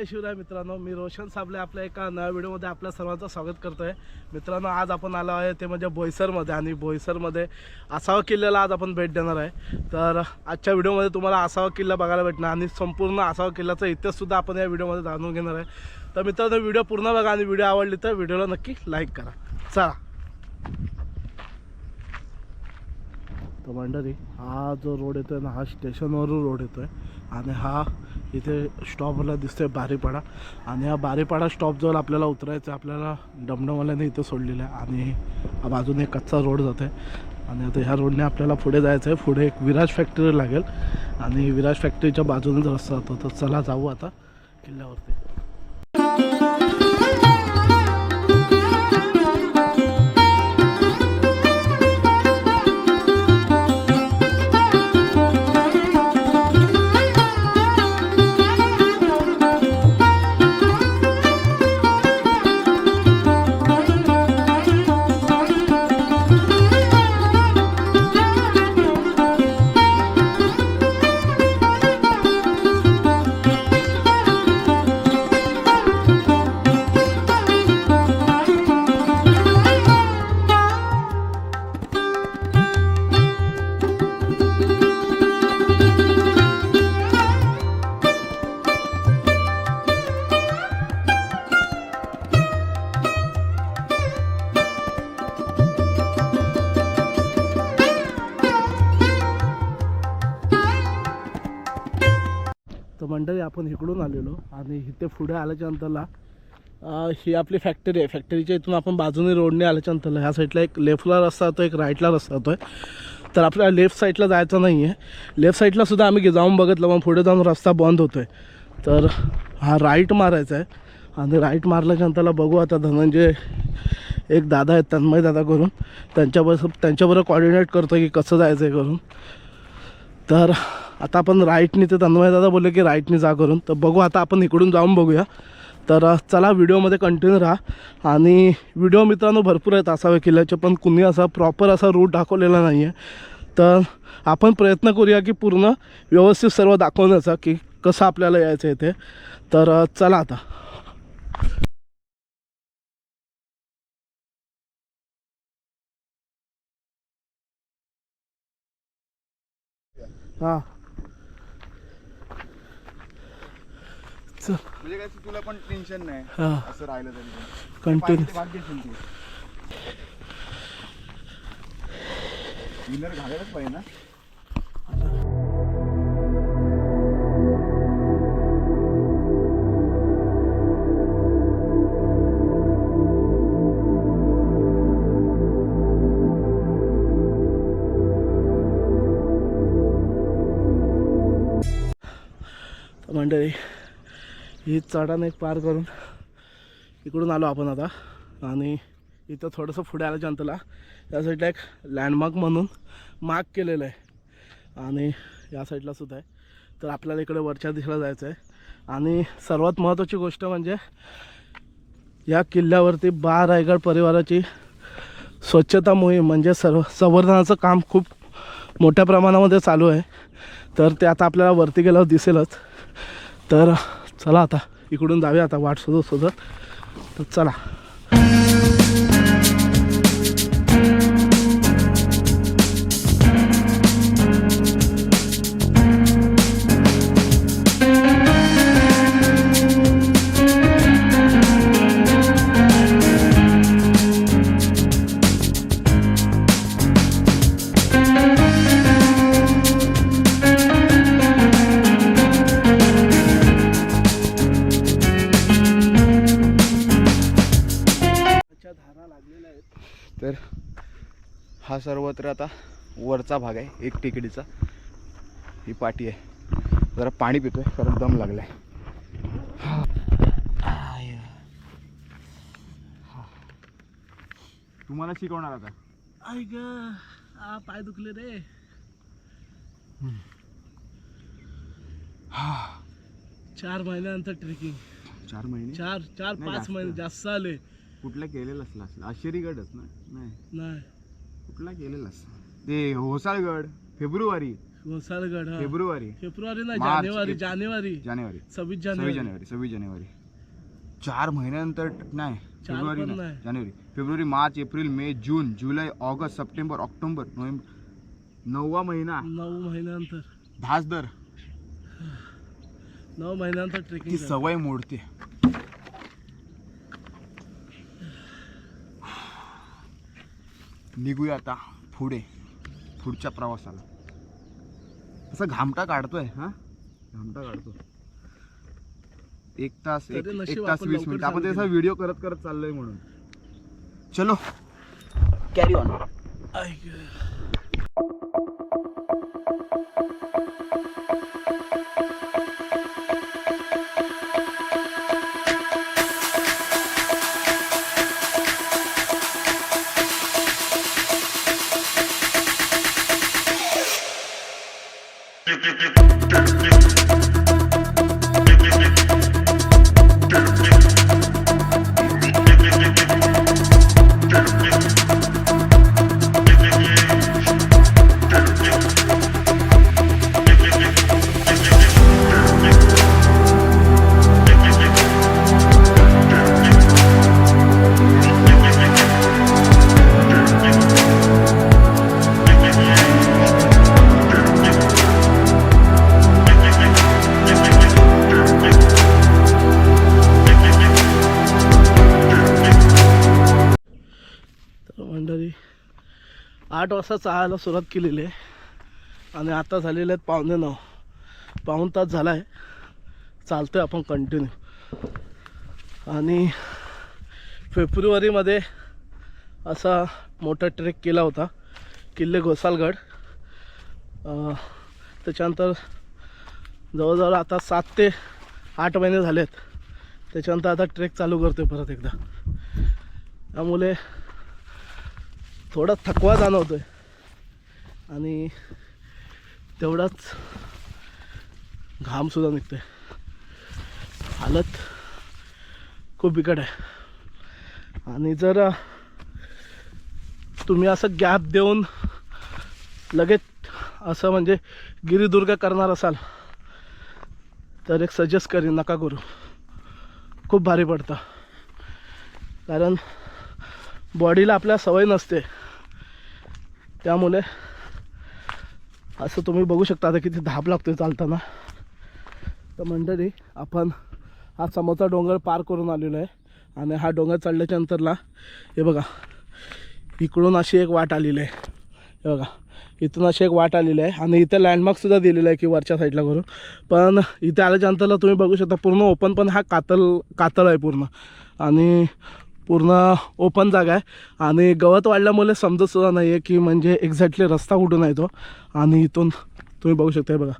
जय शिवराय मित्रांनो मी रोशन साबले आपल्या एका नव्या व्हिडिओमध्ये आपल्या सर्वांचं स्वागत करतो आहे मित्रांनो आज आपण आलो आहे ते म्हणजे बोईसरमध्ये आणि बोईसरमध्ये आसावा किल्ल्याला आज आपण भेट देणार आहे. तर आजच्या व्हिडिओमध्ये तुम्हाला आसावा किल्ला बघायला भेटणार आणि संपूर्ण आसावा किल्ल्याचा इतिहाससुद्धा आपण या व्हिडिओमध्ये जाणून घेणार आहे. तर मित्रांनो व्हिडिओ पूर्ण बघा आणि व्हिडिओ आवडली तर व्हिडिओला नक्की लाईक करा. चला. तर मंडळी हा जो रोड येतो आहे ना हा स्टेशनवरून रोड येतो आहे आणि हा इथे स्टॉपला दिसतोय बारीपाडा. आणि हा बारीपाडा स्टॉपजवळ आपल्याला उतरायचं आहे. आपल्याला डमडमवाल्याने इथं सोडलेलं आहे. आणि बाजूने एक कच्चा रोड जातो आहे आणि आता ह्या रोडने आपल्याला पुढे जायचं आहे पुढे एक विराज फॅक्टरी लागेल. आणि विराज फॅक्टरीच्या बाजूनेच रस्ता जातो. तर चला जाऊ आता किल्ल्यावरती. मंडळी आपण इकडून आलेलो आणि इथे पुढे आल्याच्या नंतरला ही आपली फॅक्टरी आहे. फॅक्टरीच्या इथून आपण बाजूने रोडने आल्याच्या नंतरला ह्या साईडला एक लेफ्टला रस्ता जातो एक राईटला रस्ता जातो आहे तर आपल्याला लेफ्ट साईडला जायचं नाही आहे लेफ्ट साईडलासुद्धा आम्ही जाऊन बघितलं मग पुढे जाऊन रस्ता बंद होतो आहे तर हा राईट मारायचा आहे. आणि राईट मारल्याच्या नंतरला बघू आता धनंजय एक दादा आहेत तन्मय दादा करून. त्यांच्याबरोबर त्यांच्याबरोबर कॉर्डिनेट करतो की कसं जायचं आहे करून. तर आता आपण राईटनी ते तन्मय दादा बोलले की राईटनी जा करून. तर बघू आता आपण इकडून जाऊन बघूया. तर चला व्हिडिओमध्ये कंटिन्यू राहा. आणि व्हिडिओ मित्रांनो भरपूर आहेत असावे किल्ल्याचे पण कुणी असा प्रॉपर असा रूट दाखवलेला नाही आहे तर आपण प्रयत्न करूया की पूर्ण व्यवस्थित सर्व दाखवण्याचा की कसं आपल्याला यायचं आहे ते. तर चला आता. हां. चल म्हणजे काय तुला पण टेन्शन नाही. हां. असं राहिलं तरी. कंटिन्यू विनर घालायलाच पाहिजे ना. मंडळी ही चढण एक पार करून इकडून आलो आपण आता. आणि इथं थोडंसं पुढे आलं जनतेला. या साईडला एक लँडमार्क म्हणून मार्क केलेलं आहे. आणि या साईडला सुद्धा आहे. तर आपल्याला इकडे वरच्या दिशेला जायचं आहे. आणि सर्वात महत्त्वाची गोष्ट म्हणजे या किल्ल्यावरती बा रायगड परिवाराची स्वच्छता मोहीम म्हणजे सर्व संवर्धनाचं काम खूप मोठ्या प्रमाणामध्ये चालू आहे. तर ते आता आपल्याला वरती गेल्यावर दिसेलच. तर चला आता इकडून जाऊया आता वाट शोधत शोधत. तर चला. वरचा भाग आहे एक टेकडीचा. ही पाटी आहे. जरा पाणी पितोय कारण दम लागलाय. तुम्हाला शिकवणार आता. ग आ पाय दुखले रे. चार महिन्यानंतर ट्रेकिंग चार महिने? चार चार नाही, पाच जास्त. महिने जास्त आले. कुठला केलेला असला असेल आश्चर्यगडच ना? नाही. नाही. कुठला केलेलास ते होसाळगड फेब्रुवारी. घोसाळगड हा. फेब्रुवारी. फेब्रुवारी नाही मार्च, जानेवारी एप्रिल. जानेवारी. जानेवारी. सव्वीस सव्वीस जानेवारी. जानेवारी सव्वीस जानेवारी. चार महिन्यानंतर नाही फेब्रुवारी पण नाही नाही. जानेवारी. फेब्रुवारी मार्च एप्रिल मे जून जुलै ऑगस्ट सप्टेंबर ऑक्टोबर नोव्हेंबर. नववा महिना. नऊ महिन्यानंतर. धास दर नऊ महिन्यानंतर ती ट्रेकिंग सवय मोडते. निघूया आता पुढे. पुढच्या प्रवासाला. असं घामटा काढतोय हा? घामटा काढतो एक तास एक एक तास वीस मिनिट. आपण त्याचा. व्हिडिओ करत करत चाललोय म्हणून. चलो. कॅरी ऑन आठ वाजता चालायला सुरुवात केलेली आहे. आणि आता झालेले आहेत पावणे नऊ. पाऊण तास झाला आहे चालतो आहे आपण कंटिन्यू आणि फेब्रुवारीमध्ये असा मोठा ट्रेक केला होता किल्ले घोसालगड. त्याच्यानंतर जवळजवळ आता सात ते आठ महिने झालेत. त्याच्यानंतर आता ट्रेक चालू करतो परत एकदा. त्यामुळे थोडा थकवा जाणवतोय. आणि तेवढाच घामसुद्धा निघतोय. हालत खूप बिकट आहे. आणि जर तुम्ही असं गॅप देऊन लगेच असं म्हणजे गिरिदुर्ग करणार असाल तर एक सजेस्ट करीन नका करू. खूप भारी पडतं. कारण बॉडीला आपल्या सवय नसते. त्यामुळे असं तुम्ही बघू शकता आता किती धाप लागतोय चालताना. तर मंडळी आपण हा समोरचा डोंगर पार करून आलेलो आहे आणि हा डोंगर चढल्याच्या नंतरला हे बघा इकडून अशी एक वाट आलेली आहे. हे बघा इथून अशी एक वाट आलेली आहे आणि इथे लँडमार्कसुद्धा दिलेलं आहे की वरच्या साईडला करून. पण इथे आल्याच्या नंतरला तुम्ही बघू शकता पूर्ण ओपन पण हा कातल कातळ आहे पूर्ण. आणि पूर्ण ओपन जागा आहे. आणि गवत वाढल्यामुळे समजतसुद्धा नाही आहे की म्हणजे एक्झॅक्टली रस्ता कुठून आहे तो. आणि इथून तुम्ही बघू शकता बघा.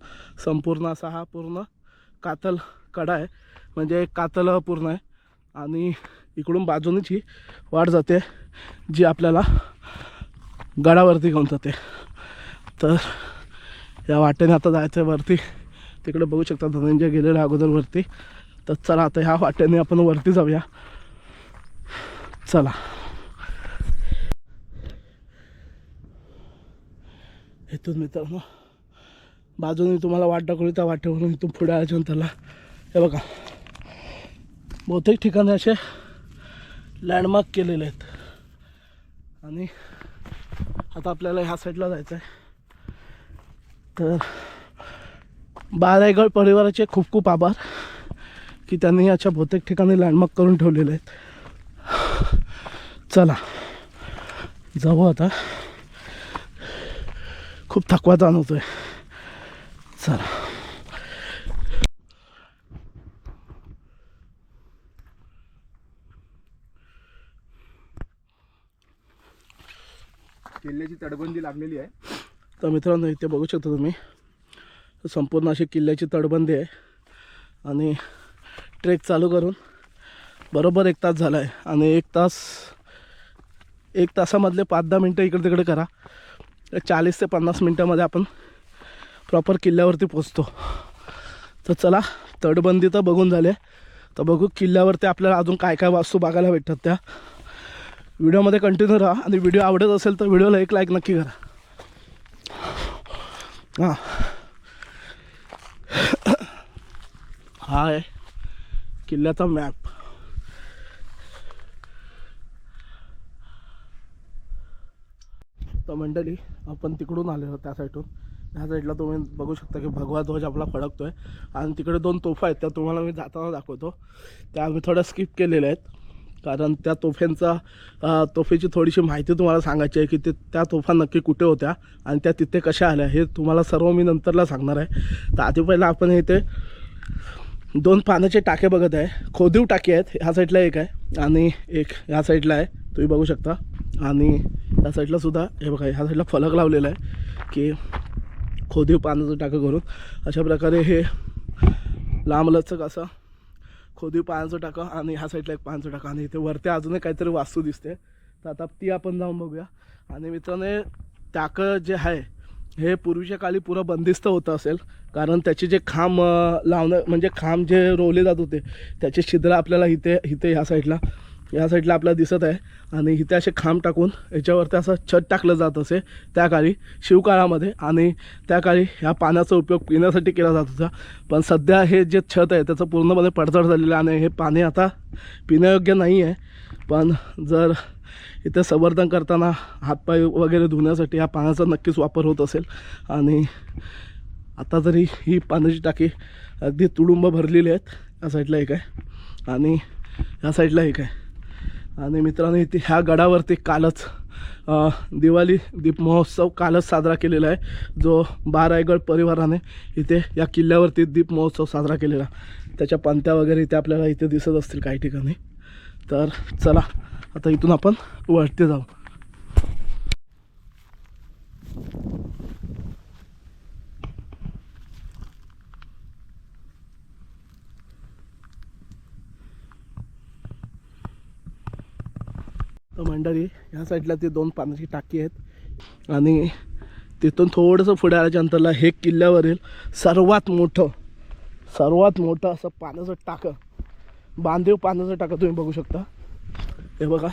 संपूर्ण असा हा पूर्ण कातल कडा आहे. म्हणजे कातल पूर्ण आहे. आणि इकडून बाजूनेच ही वाट जाते जी आपल्याला गडावरती घेऊन जाते. तर या वाटेने आता जायचं आहे वरती. तिकडे बघू शकता धनंजय गेलेल्या अगोदरवरती तर चला आता ह्या वाटेने आपण वरती जाऊया. चला. इथून मित्रांनो. बाजूने तुम्हाला वाट दाखवली त्या वाटेवरून इथून पुढे आल्याच्यानंतरला हे बघा. बहुतेक ठिकाणी असे लँडमार्क केलेले आहेत. आणि आता आपल्याला ह्या साईडला जायचं आहे तर बारायगड परिवाराचे खूप खूप आभार की त्यांनी याच्या बहुतेक ठिकाणी लँडमार्क करून ठेवलेले आहेत. चला. जाऊ आता. खूप थकवा जाणवतोय. चला. किल्ल्याची तटबंदी लागलेली आहे. तर मित्रांनो इथे बघू शकता तुम्ही. संपूर्ण अशी किल्ल्याची तटबंदी आहे. आणि ट्रेक चालू करून बरोबर एक तास झाला आहे आणि एक तास एक तासामधले पाच दहा मिनटं इकडे तिकडे करा. चाळीस ते पन्नास मिनटामध्ये आपण प्रॉपर किल्ल्यावरती पोचतो तर चला तटबंदी तर बघून झाले. तर बघू किल्ल्यावरती आपल्याला अजून काय काय वास्तू बघायला भेटतात त्या. व्हिडिओमध्ये कंटिन्यू राहा आणि व्हिडिओ आवडत असेल तर व्हिडिओला एक लाईक नक्की करा. हां. हा आहे किल्ल्याचा मॅप तर मंडळी आपण तिकडून आलेलो त्या साईडून ह्या साईडला तुम्ही बघू शकता की भगवा ध्वज आपला फडकतो आहे आणि तिकडे दोन तोफा आहेत त्या तुम्हाला मी जाताना दाखवतो. त्या आम्ही थोड्या स्किप केलेल्या आहेत. कारण त्या तोफ्यांचा तोफेची थोडीशी माहिती तुम्हाला सांगायची आहे की ते त्या तोफा नक्की कुठे होत्या आणि त्या तिथे कशा आल्या हे तुम्हाला सर्व मी नंतरला सांगणार आहे. तर आधी पहिला आपण इथे दोन पाण्याचे टाके बघत आहे. खोदीव टाके आहेत ह्या साईडला एक आहे आणि एक ह्या साईडला आहे. तुम्ही बघू शकता. आणि ह्या साईडला सुद्धा हे बघा ह्या साईडला फलक लावलेला आहे की खोदीव पाण्याचं टाकं करून. अशा प्रकारे हे लांबलचक असं खोदीव पाण्याचं टाकं आणि ह्या साईडला एक पाण्याचं टाकं आणि इथे वरती अजूनही काहीतरी वास्तू दिसते. तर आता ती आपण जाऊन बघूया. आणि मित्रांनो टाकं जे आहे हे पूर्वीच्या काळी पुरं बंदिस्त होतं असेल. कारण त्याचे जे खांब लावणं म्हणजे खांब जे रोवले जात होते त्याचे छिद्र आपल्याला इथे इथे ह्या साईडला या साईडला आपल्याला दिसत आहे. आणि इथे असे खांब टाकून याच्यावरती असं छत टाकलं जात असे. त्या काळी शिवकाळामध्ये आणि त्या काळी ह्या पाण्याचा उपयोग पिण्यासाठी केला जात होता. पण सध्या हे जे छत आहे त्याचं पूर्णपणे पडझड झालेलं आहे आणि हे पाणी आता पिण्यायोग्य नाही आहे पण जर इथे संवर्धन करताना हातपाय वगैरे धुण्यासाठी या पाण्याचा नक्कीच वापर होत असेल. आणि आता जरी ही पाण्याची टाकी अगदी तुडुंब भरलेली आहेत या साईडला एक आहे. आणि ह्या साईडला एक आहे. आणि मित्रांनो इथे ह्या गडावरती कालच दिवाळी दीप महोत्सव कालच साजरा केलेला आहे. जो बारायगड परिवाराने इथे या किल्ल्यावरती दीप महोत्सव साजरा केलेला. त्याच्या पंत्या वगैरे इथे आपल्याला इथे दिसत असतील काही ठिकाणी. तर चला आता इथून आपण वरती जाऊ. तर ह्या साईडला ते दोन पाण्याची टाकी आहेत. आणि तिथून थोडंसं पुढे आल्याच्या अंतरला हे किल्ल्यावरील सर्वात मोठं सर्वात मोठं असं पाण्याचं टाकं. बांधीव पाण्याचं टाकं तुम्ही बघू शकता. हे बघा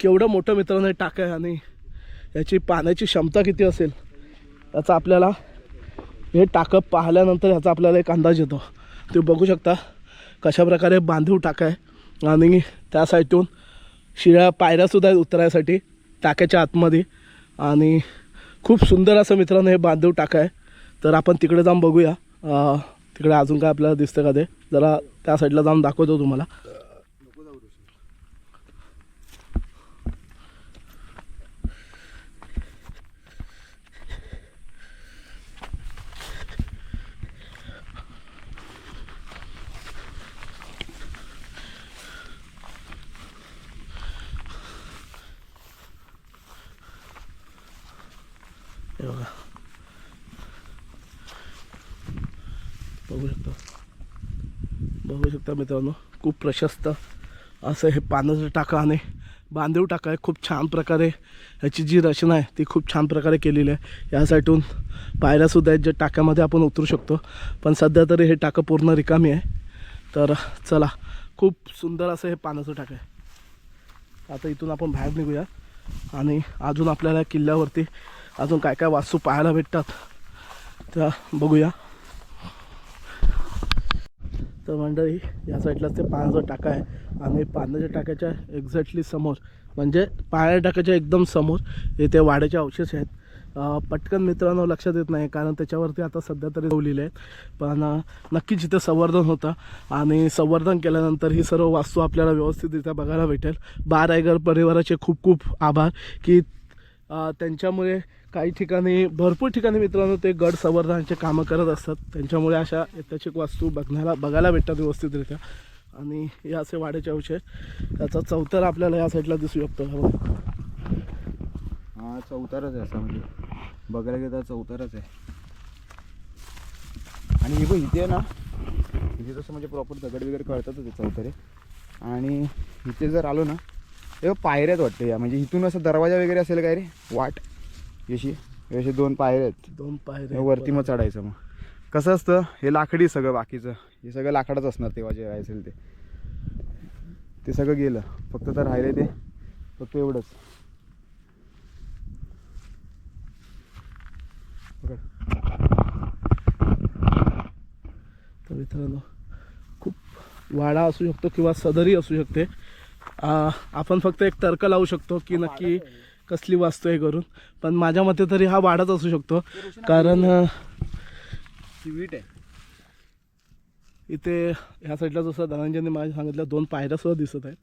केवढं मोठं मित्रांनो हे टाकं आहे आणि याची पाण्याची क्षमता किती असेल याचा आपल्याला हे टाकं पाहिल्यानंतर ह्याचा आपल्याला एक अंदाज येतो. तुम्ही बघू शकता कशाप्रकारे बांधीव टाकं आहे. आणि त्या साईडून शिळ्या पायऱ्यासुद्धा आहेत उतरायसाठी टाक्याच्या आतमध्ये. आणि खूप सुंदर असं मित्रांनो हे बांधव टाका आहे. तर आपण तिकडे जाऊन बघूया. तिकडे अजून काय आपल्याला दिसतं का ते? जरा त्या साईडला जाऊन दाखवतो तुम्हाला हे बघा बघू शकता बघू शकता मित्रांनो खूप प्रशस्त असं हे पाण्याचं टाका आणि बांधीव टाका. आहे खूप छान प्रकारे ह्याची जी रचना आहे ती खूप छान प्रकारे केलेली आहे. या पायऱ्यासुद्धा आहेत ज्या टाक्यामध्ये आपण उतरू शकतो. पण सध्या तरी हे टाकं पूर्ण रिकामी आहे. तर चला खूप सुंदर असं हे पानाचं टाकं आहे. आता इथून आपण बाहेर निघूया. आणि अजून आपल्याला किल्ल्यावरती अजून काय काय वास्तू पाहायला भेटतात त्या बघूया. तर मंडळी या साईडलाच ते पाण्याचा टाका आहे. आणि पाण्याच्या टाक्याच्या एक्झॅक्टली समोर म्हणजे पाण्याच्या टाक्याच्या एकदम समोर इथे वाड्याचे अवशेष आहेत. पटकन मित्रांनो लक्षात येत नाही कारण त्याच्यावरती आता सध्या तरी ठेवलेले आहेत. पण नक्कीच इथे संवर्धन होतं आणि संवर्धन केल्यानंतर ही सर्व वास्तू आपल्याला व्यवस्थितरित्या बघायला भेटेल. बारायगर परिवाराचे खूप खूप आभार की त्यांच्यामुळे काही ठिकाणी भरपूर ठिकाणी मित्रांनो ते गड संवर्धनाचे कामं करत असतात. त्यांच्यामुळे अशा ऐतिहासिक वास्तू बघण्याला बघायला भेटतात व्यवस्थितरित्या. आणि हे असे वाढायचे अवशेष. त्याचा चौतर आपल्याला या साईडला दिसू शकतो. हा चौतारच आहे असा म्हणजे. बघायला गेलं तर चौतारच आहे. आणि हे बघ इथे ना इथे तसं म्हणजे प्रॉपर दगड वगैरे कळतातच ते चौतारे. आणि इथे जर आलो ना हे पायऱ्यात वाटतं या. म्हणजे इथून असं दरवाजा वगैरे असेल काय रे? वाट. अशी असे दोन पायऱ्या आहेत. दोन पायऱ्या वरती मग चढायचं मग. कसं असतं हे लाकडी सगळं बाकीचं. हे सगळं लाकडच असणार तेव्हा जे असेल ते. ते सगळं गेलं. फक्त तर राहिले ते. फक्त एवढंच. तर मित्रांनो खूप वाडा असू शकतो किंवा सदरी असू शकते. आपण फक्त एक तर्क लावू शकतो की नक्की कसली वास्तू आहे करून. पण माझ्या मते तरी हा वाडाच असू शकतो. कारण अ, ती वीट आहे. इथे ह्या साईडला जसं धनंजयने माझ्या सांगितलं दोन पायऱ्या सुद्धा दिसत आहेत.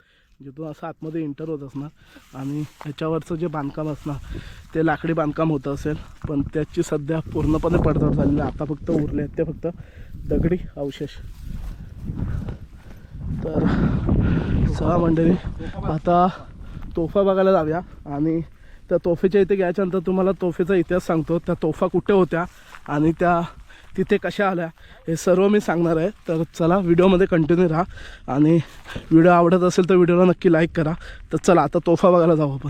जिथून असं आतमध्ये इंटर होत असणार आणि ह्याच्यावरचं जे बांधकाम असणार ते लाकडी बांधकाम होतं असेल. पण त्याची सध्या पूर्णपणे पडझड झालेली आता फक्त उरले आहेत ते फक्त दगडी अवशेष. तर चला मंडळी आता तोफा बघायला जाऊया. आणि त्या तोफेच्या इथे गेल्याच्यानंतर तुम्हाला तोफेचा इतिहास सांगतो. त्या तोफा कुठे होत्या आणि त्या तिथे कशा आल्या हे सर्व मी सांगणार आहे. तर चला व्हिडिओमध्ये कंटिन्यू राहा. आणि व्हिडिओ आवडत असेल तर व्हिडिओला नक्की लाईक करा. तर चला आता तोफा बघायला जाऊ आपण.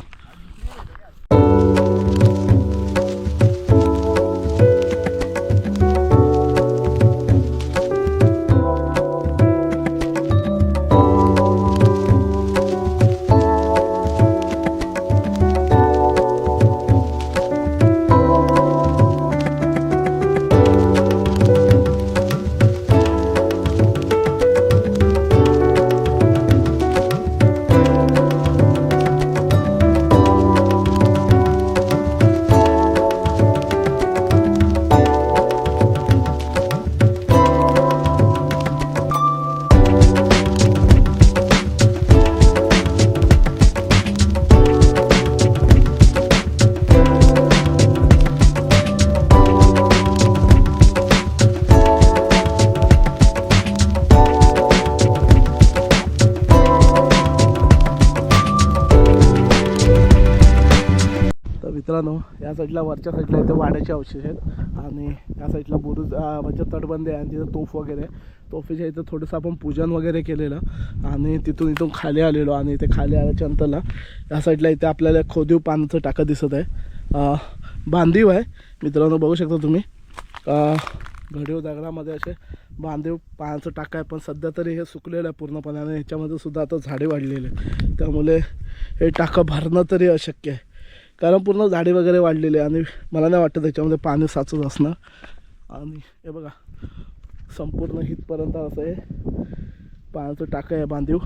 साईडला वरच्या साईडला इथे वाड्याचे अवशेष आहेत. आणि या साईडला बुरुज म्हणजे तटबंदी आहे आणि तिथं तोफ वगैरे तोफीच्या इथं थोडंसं आपण पूजन वगैरे केलेलं. आणि तिथून इथून खाली आलेलो आणि इथे खाली आल्याच्या नंतरला या साईडला इथे आपल्याला खोदीव पानाचं टाकं दिसत आहे. बांधीव आहे. मित्रांनो बघू शकता तुम्ही. घडीव दगडामध्ये असे बांधीव पानाचं टाका आहे. पण सध्या तरी हे सुकलेलं आहे पूर्णपणे आणि ह्याच्यामध्ये सुद्धा आता झाडे वाढलेले आहे त्यामुळे हे टाकं भरणं तरी अशक्य आहे. कारण पूर्ण झाडे वगैरे वाढलेले आणि मला नाही वाटतं त्याच्यामध्ये पाणी साचत असणार. आणि हे बघा संपूर्ण हितपर्यंत असं आहे. पाण्याचं टाकं आहे बांधीव.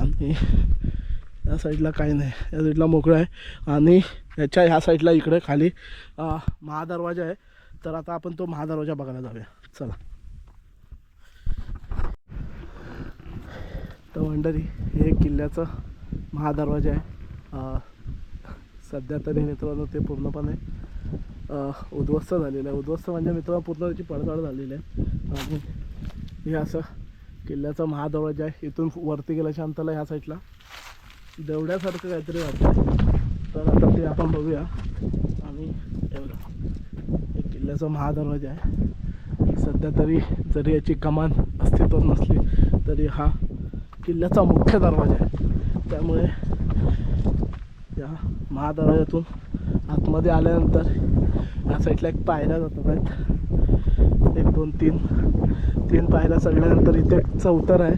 आणि या साईडला काही नाही. या साईडला मोकळं आहे. आणि याच्या ह्या साईडला इकडे खाली महादरवाजा आहे. तर आता आपण तो महादरवाजा बघायला जाऊया. चला. तर मंडळी हे किल्ल्याचं महादरवाजा आहे. सध्या तरी मित्रांनो ते पूर्णपणे उद्ध्वस्त झालेलं आहे. उद्ध्वस्त म्हणजे मित्रांनो पूर्ण त्याची पडताळ झालेली आहे. आणि हे असं किल्ल्याचा महादरवाजा आहे इथून वरती गेल्याच्या अंतरला ह्या साईडला देवड्यासारखं काहीतरी वाटतं तर आता ते आपण बघूया. आणि हे किल्ल्याचा महादरवाजा आहे सध्या तरी जरी याची कमान अस्तित्वात नसली तरी हा किल्ल्याचा मुख्य दरवाजा आहे. त्यामुळे या महादराजातून आतमध्ये आल्यानंतर या साईडला एक पायऱ्या जातात आहेत. एक दोन तीन तीन पायऱ्या चढल्यानंतर इथे एक चौतर आहे.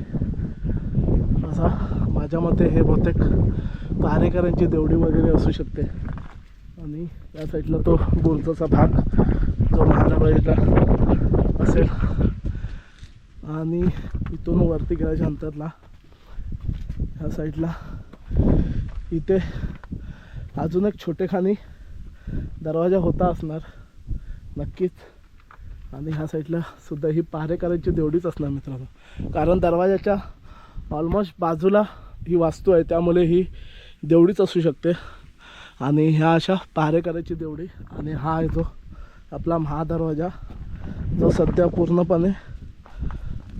असा माझ्या मते हे बहुतेक पारेकरांची देवडी वगैरे असू शकते. आणि या साईडला तो बोलतोचा भाग जो महादरवाज्याचा असेल. आणि इथून वरती गेल्याच्या अंतरला ह्या साईडला इथे अजून एक छोटेखानी दरवाजा होता असणार. नक्कीच. आणि ह्या साईडला सुद्धा ही पहारेकरांची देवडीच असणार मित्रांनो. कारण दरवाजाच्या ऑलमोस्ट बाजूला ही वास्तू आहे त्यामुळे ही देवडीच असू शकते. आणि ह्या अशा पहारेकरांची देवडी आणि हा आहे जो आपला महादरवाजा जो सध्या पूर्णपणे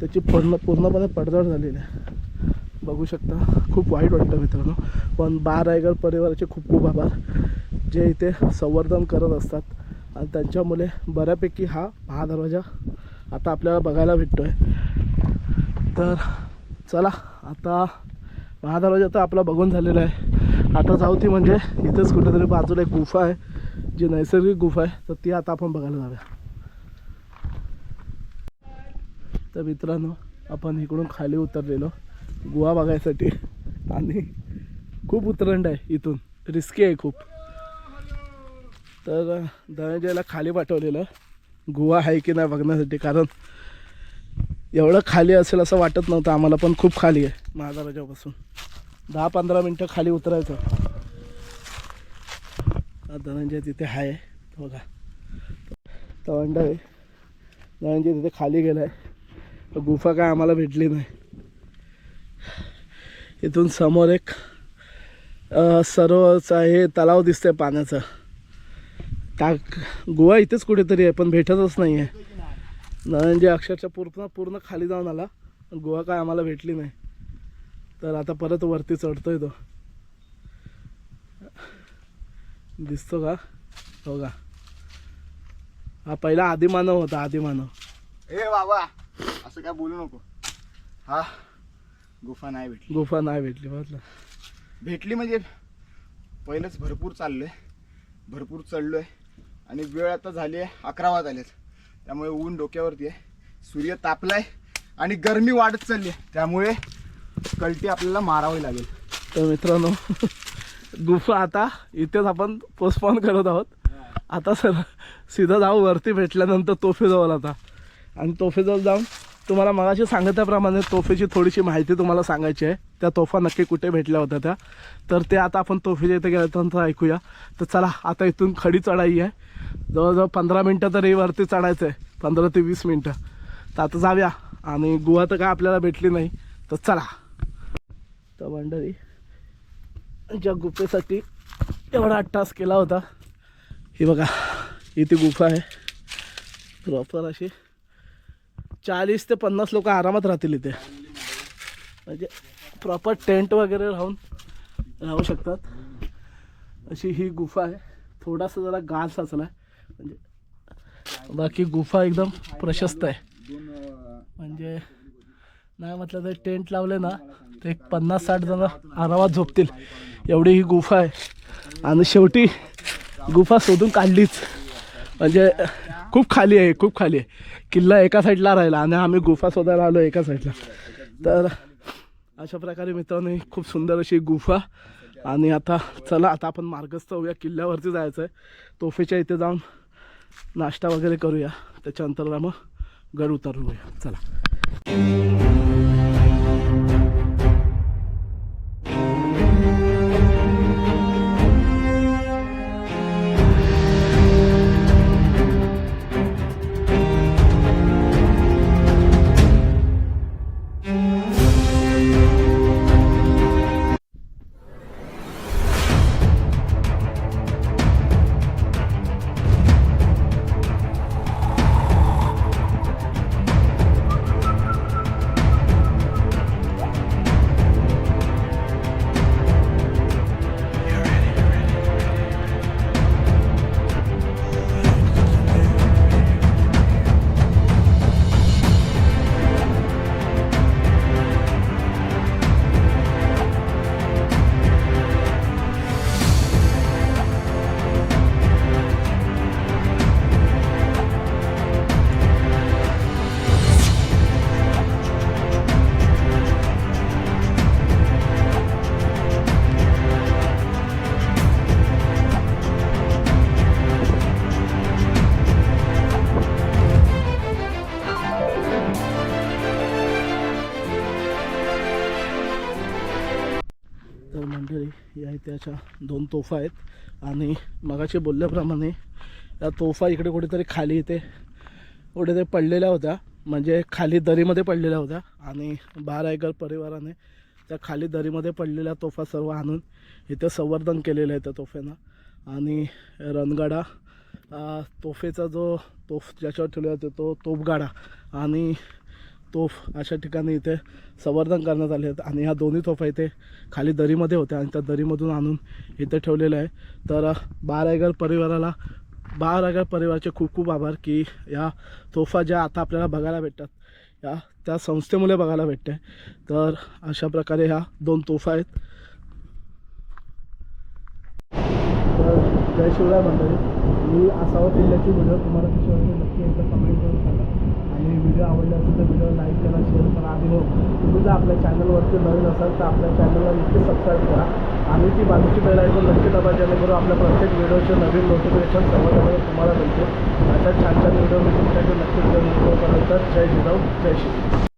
त्याची पूर्ण पूर्णपणे पडझड झालेली आहे. बघू शकता. खूप वाईट वाटतं मित्रांनो. पण बा रायगड परिवाराचे खूप खूप आभार. जे इथे संवर्धन करत असतात. आणि त्यांच्यामुळे बऱ्यापैकी हा महादरवाजा आता आपल्याला बघायला भेटतो आहे तर चला आता महादरवाजा तर आपला बघून झालेला आहे. आता जाऊ ती म्हणजे इथेच कुठेतरी बाजूला एक गुफा आहे. जी नैसर्गिक गुफा आहे. तर ती आता आपण बघायला जाऊया. तर मित्रांनो आपण इकडून खाली उतरलेलो. गुहा बघायसाठी. आणि खूप उतरंड आहे इथून. रिस्की आहे खूप. तर धनंजयला खाली पाठवलेलं. गुहा आहे की नाही बघण्यासाठी. कारण एवढं खाली असेल असं वाटत नव्हतं. आम्हाला पण खूप खाली आहे महाराजापासून. दहा पंधरा मिनटं खाली उतरायचं. धनंजय तिथे आहे. बघा. तवंड आहे. धनंजय तिथे खाली गेला आहे गुफा काय आम्हाला भेटली नाही. इथून समोर एक सरोवरचं सरोवरचा हे तलाव दिसतंय पाण्याचं. टाक गोवा इथेच कुठेतरी आहे पण भेटतच नाही आहे म्हणजे अक्षरशः पूर्ण पूर्ण खाली जाऊन आला. गोवा काय आम्हाला भेटली नाही. तर आता परत वरती चढतोय तो. दिसतो का? हो का? हा पहिला आदिमानव होता आदिमानव. ए बाबा असं काय बोलू नको. हा. गुफा नाही भेटली. गुफा नाही भेटली म्हटलं. भेटली म्हणजे पहिलंच भरपूर चाललोय. भरपूर चढलोय. आणि वेळ आता झाली आहे अकरा वाज आलेत. त्यामुळे ऊन डोक्यावरती आहे. सूर्य तापलाय आणि गरमी वाढत चालली आहे. त्यामुळे कलटी आपल्याला मारावी लागेल. तर मित्रांनो गुफा आता इथेच आपण पोस्टपॉन करत आहोत. आता सर सीधा जाऊ वरती भेटल्यानंतर तोफेजवळ आता. आणि तोफेजवळ जाऊन तुम्हाला मगाशी सांगितल्याप्रमाणे तोफेची थोडीशी माहिती तुम्हाला सांगायची आहे. त्या तोफा नक्की कुठे भेटल्या होत्या त्या? तर ते आता आपण तोफेच्या इथे गेल्यानंतर ऐकूया. तर चला आता इथून खडी चढाई आहे. जवळजवळ पंधरा मिनटं तरी वरती चढायचं आहे पंधरा ते वीस मिनटं. तर आता जाऊया. आणि गुहा तर काय आपल्याला भेटली नाही. तर चला. तर मंडळी ज्या गुफेसाठी एवढा अट्टास केला होता. ही बघा इथे गुफा आहे. प्रॉपर अशी. चाळीस ते पन्नास लोक आरामात राहतील इथे. म्हणजे प्रॉपर टेंट वगैरे राहून राहू शकतात. अशी ही गुफा आहे. थोडासा जरा गाल साचला आहे म्हणजे बाकी गुफा एकदम प्रशस्त आहे. म्हणजे नाही म्हटलं तर टेंट लावले ना तर एक पन्नास साठ जण आरामात झोपतील. एवढी ही गुफा आहे. आणि शेवटी गुफा शोधून काढलीच. म्हणजे खूप खाली आहे खूप खाली आहे. किल्ला एका साईडला राहिला आणि आम्ही गुफा शोधायला आलो एका साईडला. तर अशा प्रकारे मित्रांनो खूप सुंदर अशी गुफा. आणि आता चला आता आपण मार्गस्थ होऊया. किल्ल्यावरती जायचं आहे. तोफेच्या इथे जाऊन नाश्ता वगैरे करूया. त्याच्यानंतर मग गड उतरूया चला. मंडळी या इथे दोन तोफा आहेत. आणि मगाशी बोलल्याप्रमाणे या तोफा इकडे कुठेतरी खाली इथे कुठेतरी पडलेल्या होत्या. म्हणजे खाली दरीमध्ये पडलेल्या होत्या. आणि बारा एकर परिवाराने त्या खाली दरीमध्ये पडलेल्या तोफा सर्व आणून इथे संवर्धन केलेलं आहे त्या तोफ्यांना. आणि रणगाडा तोफेचा जो तोफ ज्याच्यावर ठेवला जातो तो तोफगाडा. आणि तोफ अशा ठिकाणी इथे संवर्धन करण्यात आले आहेत. आणि ह्या दोन्ही तोफा इथे खाली दरीमध्ये होत्या आणि त्या दरीमधून आणून इथे ठेवलेलं आहे. तर बारायगड परिवाराला बारायगर परिवाराचे खूप खूप आभार की या तोफा ज्या आता आपल्याला बघायला भेटतात या त्या संस्थेमुळे बघायला भेटते. तर अशा प्रकारे ह्या दोन तोफा आहेत. तर जय शिवराय मंडळी मी असावं किल्ल्याची व्हिडिओ तुम्हाला कशी वाटली नक्की एकदा कमेंट करून सांगा. व्हिडिओ आवडला असेल तर व्हिडिओ लाईक करा शेअर करा. आणि हो तुम्ही जर आपल्या चॅनलवरती नवीन असाल तर आपल्या चॅनलला नक्की सबस्क्राईब करा. आणि ती बाजूची बेल ऐकून नक्की दाबा जेणेकरून आपल्या प्रत्येक व्हिडिओचे नवीन नोटिफिकेशन समाजामध्ये तुम्हाला मिळते अशा छान छान व्हिडिओ मी तुमच्याकडे नक्कीच घेऊन येतो. जय जिजाऊ जय श्री